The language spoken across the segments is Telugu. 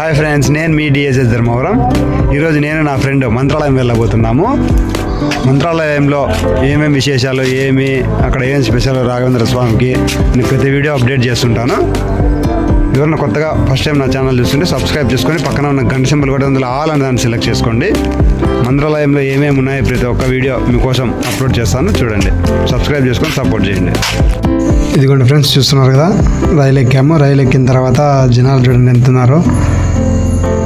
హాయ్ ఫ్రెండ్స్ నేను మీ డిఎస్ఎస్ ధర్మవరం. ఈరోజు నేను నా ఫ్రెండ్ మంత్రాలయం వెళ్ళబోతున్నాము. మంత్రాలయంలో ఏమేమి విశేషాలు ఏమి అక్కడ ఏం స్పెషల్ రాఘవేంద్ర స్వామికి నేను ప్రతి వీడియో అప్డేట్ చేస్తుంటాను. ఎవరైనా కొత్తగా ఫస్ట్ టైం నా ఛానల్ చూస్తుంటే సబ్స్క్రైబ్ చేసుకొని పక్కన ఉన్న గంట సింబల్ కూడా అందులో ఆల్ అని దాన్ని సెలెక్ట్ చేసుకోండి. మంత్రాలయంలో ఏమేమి ఉన్నాయో ప్రతి ఒక్క వీడియో మీకోసం అప్లోడ్ చేస్తాను. చూడండి. సబ్స్క్రైబ్ చేసుకొని సపోర్ట్ చేయండి. ఇదిగోండి ఫ్రెండ్స్ చూస్తున్నారు కదా? రైలు ఎక్కాము. రైలు ఎక్కిన తర్వాత జనాలు చూడండి ఎంతున్నారో.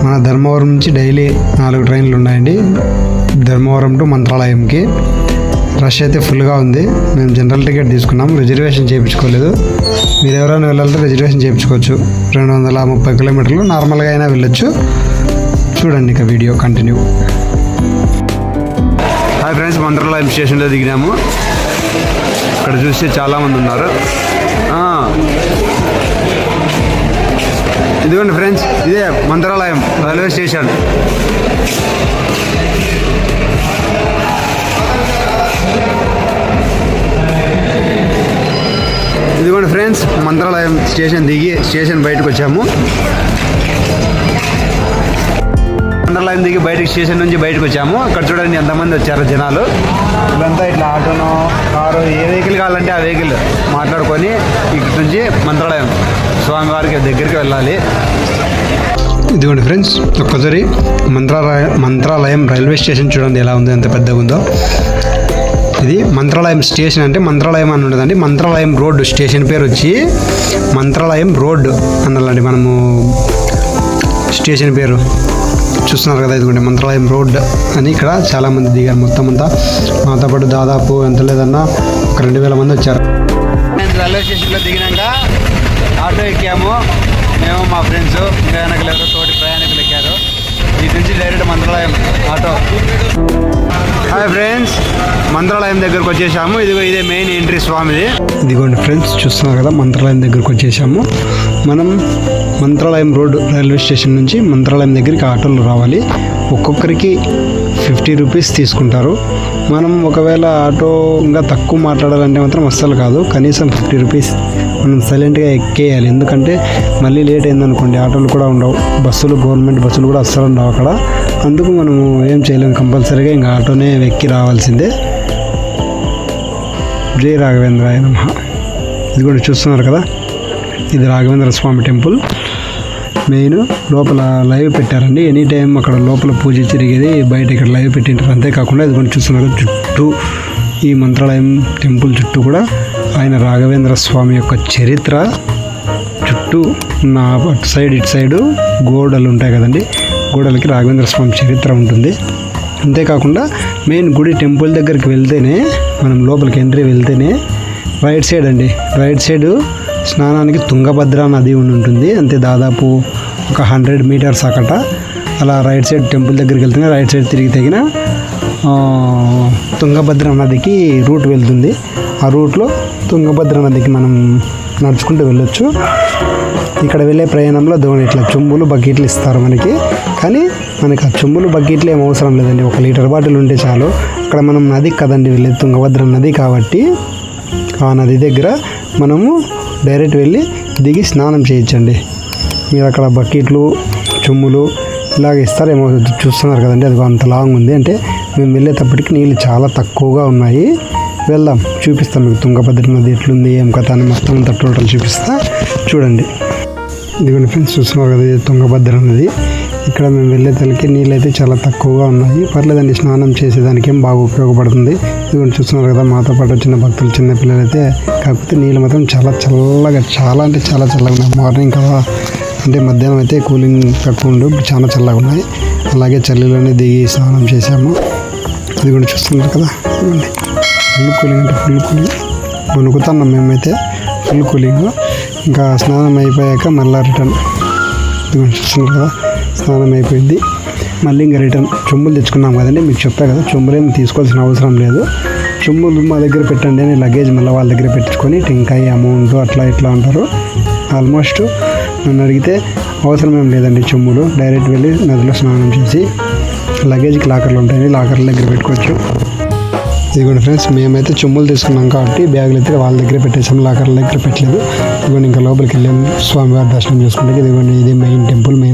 మన ధర్మవరం నుంచి డైలీ నాలుగు ట్రైన్లు ఉన్నాయండి. ధర్మవరం టు మంత్రాలయంకి. రష్ అయితే ఫుల్గా ఉంది. మేము జనరల్ టికెట్ తీసుకున్నాం. రిజర్వేషన్ చేయించుకోలేదు. మీరు ఎవరైనా వెళ్ళాలంటే రిజర్వేషన్ చేయించుకోవచ్చు. రెండు వందల ముప్పై కిలోమీటర్లు నార్మల్గా అయినా వెళ్ళొచ్చు. చూడండి ఇక video continue. Hi friends Mantralayam స్టేషన్లో దిగినాము. ఇక్కడ చూస్తే చాలామంది ఉన్నారు. ఇదిగోండి ఫ్రెండ్స్ ఇదే మంత్రాలయం రైల్వే స్టేషన్. ఇదిగోండి ఫ్రెండ్స్ మంత్రాలయం స్టేషన్ దిగి స్టేషన్ బయటకు వచ్చాము. మంత్రాలయం దిగి బయటకు స్టేషన్ నుంచి బయటకు వచ్చాము. అక్కడ చూడండి ఎంతమంది వచ్చారు జనాలు. ఇదంతా ఇట్లా ఆటోను కారు ఏ వెహికల్ కావాలంటే ఆ వెహికల్ మాట్లాడుకొని ఇక్కడి నుంచి మంత్రాలయం స్వామివారికి దగ్గరికి వెళ్ళాలి. ఇదిగోండి ఫ్రెండ్స్ ఒక్కసారి మంత్రాలయం మంత్రాలయం రైల్వే స్టేషన్ చూడండి ఎలా ఉంది ఎంత పెద్దగా ఉందో. ఇది మంత్రాలయం స్టేషన్ అంటే మంత్రాలయం అని ఉండదండి మంత్రాలయం రోడ్డు స్టేషన్ పేరు వచ్చి మంత్రాలయం రోడ్డు అనాలండి మనము స్టేషన్ పేరు. చూస్తున్నారు కదా ఇదిగోండి మంత్రాలయం రోడ్ అని ఇక్కడ చాలామంది దిగారు. మొత్తం అంతా మాతో పాటు దాదాపు ఎంత లేదన్నా ఒక రెండు వేల మంది వచ్చారు. రైల్వే స్టేషన్లో దిగినాక ఆటో ఎక్కాము. మేము మా ఫ్రెండ్స్ వెనకలు ఎవరో తోటి ప్రయాణికులు ఎక్కారు. ఇటు నుంచి direct Mantralayam auto. Hi friends Mantralayam దగ్గరకు వచ్చేసాము. ఇదిగో ఇదే మెయిన్ ఎంట్రీ స్వామిది. ఇదిగోండి ఫ్రెండ్స్ చూస్తున్నారు కదా మంత్రాలయం దగ్గరకు వచ్చేసాము. మనం మంత్రాలయం రోడ్ రైల్వే స్టేషన్ నుంచి మంత్రాలయం దగ్గరికి ఆటోలు రావాలి. ఒక్కొక్కరికి ఫిఫ్టీ రూపీస్ తీసుకుంటారు. మనం ఒకవేళ ఆటో ఇంకా తక్కువ మాట్లాడాలంటే మాత్రం అస్సలు కాదు. కనీసం ఫిఫ్టీ రూపీస్ మనం సైలెంట్గా ఎక్కేయాలి. ఎందుకంటే మళ్ళీ లేట్ అయిందనుకోండి ఆటోలు కూడా ఉండవు. బస్సులు గవర్నమెంట్ బస్సులు కూడా అస్సలు ఉండవు అక్కడ. అందుకు మనము ఏం చేయలేము కంపల్సరీగా ఇంకా ఆటోనే ఎక్కి రావాల్సిందే. జై రాఘవేంద్రాయ నమ. ఇది కూడా చూస్తున్నారు కదా? ఇది రాఘవేంద్ర స్వామి టెంపుల్. మెయిన్ లోపల లైవ్ పెట్టారండి. ఎనీ టైం అక్కడ లోపల పూజ జరిగేది బయట ఇక్కడ లైవ్ పెట్టింటారు. అంతేకాకుండా ఇది చూస్తున్నారు చుట్టూ ఈ మంత్రాలయం టెంపుల్ చుట్టూ కూడా ఆయన రాఘవేంద్ర స్వామి యొక్క చరిత్ర చుట్టూ నా అటు సైడ్ ఇటు సైడు గోడలు ఉంటాయి కదండి. గోడలకి రాఘవేంద్ర స్వామి చరిత్ర ఉంటుంది. అంతేకాకుండా మెయిన్ గుడి టెంపుల్ దగ్గరికి వెళ్తేనే మనం లోపలికి ఎంట్రీ వెళ్తేనే రైట్ సైడ్ అండి. రైట్ సైడ్ స్నానానికి తుంగభద్ర నది ఉండి ఉంటుంది. అంతే దాదాపు ఒక హండ్రెడ్ మీటర్స్ అక్కట అలా రైట్ సైడ్ టెంపుల్ దగ్గరికి వెళ్తే రైట్ సైడ్ తిరిగి తగిన తుంగభద్ర నదికి రూట్ వెళ్తుంది. ఆ రూట్లో తుంగభద్ర నదికి మనం నడుచుకుంటూ వెళ్ళొచ్చు. ఇక్కడ వెళ్ళే ప్రయాణంలో దోని ఇట్లా చెంబులు బకెట్లు ఇస్తారు మనకి. కానీ మనకి ఆ చెంబులు బకెట్లు ఏం అవసరం లేదండి. ఒక లీటర్ బాటిల్ ఉంటే చాలు. అక్కడ మనం నది కదండి వెళ్ళేది తుంగభద్ర నది కాబట్టి. ఆ నది దగ్గర మనము డైరెక్ట్ వెళ్ళి దిగి స్నానం చేయొచ్చండి మీరు అక్కడ బకెట్లు చెమ్ములు ఇలాగ ఇస్తారేమో చూస్తున్నారు కదండి అది అంత లాంగ్ ఉంది అంటే మేము వెళ్ళేటప్పటికి నీళ్ళు చాలా తక్కువగా ఉన్నాయి. వెళ్దాం చూపిస్తాం మీకు తుంగభద్ర నది ఎట్లుంది ఏం కథ అని మొత్తం అంతా టోటల్ చూపిస్తా. చూడండి. ఇదిగోండి ఫ్రెండ్స్ చూస్తున్నారు కదా తుంగభద్ర నది ఇక్కడ మేము వెళ్ళే తలకి నీళ్ళు అయితే చాలా తక్కువగా ఉన్నాయి. పర్లేదండి స్నానం చేసేదానికి ఏం బాగా ఉపయోగపడుతుంది. ఇదిగోండి చూస్తున్నారు కదా మాతో పాటు వచ్చిన భక్తులు చిన్న పిల్లలు అయితే కాకపోతే నీళ్ళు మాత్రం చాలా చల్లగా చాలా అంటే చాలా చల్లగా ఉన్నాయి. మార్నింగ్ కదా అంటే మధ్యాహ్నం అయితే కూలింగ్ తక్కువ ఉండు చాలా చల్లగా ఉన్నాయి. అలాగే చలిలోనే దిగి స్నానం చేసాము అది కూడా చూస్తున్నారు కదా ఇదిగోండి. ఫుల్ కూలింగ్ అంటే ఫుల్ కూలింగ్ వణుకుతున్నాం మేమైతే ఫుల్ కూలింగ్ ఇంకా స్నానం అయిపోయాక మళ్ళీ రిటర్న్ ఇదిగోండి చూస్తున్నారు కదా. స్నానం అయిపోయింది. మళ్ళీ ఇంకా రిటర్న్ చెంబులు తెచ్చుకున్నాం కదండి మీకు చెప్పా కదా చెంబులు ఏమి తీసుకోవాల్సిన అవసరం లేదు. చెంబులు మా దగ్గర పెట్టండి అని లగేజ్ మళ్ళీ వాళ్ళ దగ్గర పెట్టుకొని టెంకాయ అమౌంట్ అట్లా ఇట్లా అంటారు. ఆల్మోస్ట్ నన్ను అడిగితే అవసరం ఏం లేదండి చెంబులు. డైరెక్ట్ వెళ్ళి నదిలో స్నానం చేసి లగేజ్కి లాకర్లు ఉంటాయి లాకర్ల దగ్గర పెట్టుకోవచ్చు. ఇదిగోండి ఫ్రెండ్స్ మేమైతే చెమ్ములు తీసుకున్నాం కాబట్టి బ్యాగులు అయితే వాళ్ళ దగ్గర పెట్టేసాం లాకర్ల దగ్గర పెట్టలేదు. ఇదిగోండి ఇంకా లోపలికి వెళ్ళాము స్వామివారి దర్శనం చేసుకుంటే ఇదిగోండి ఇది మెయిన్ టెంపుల్ మెయిన్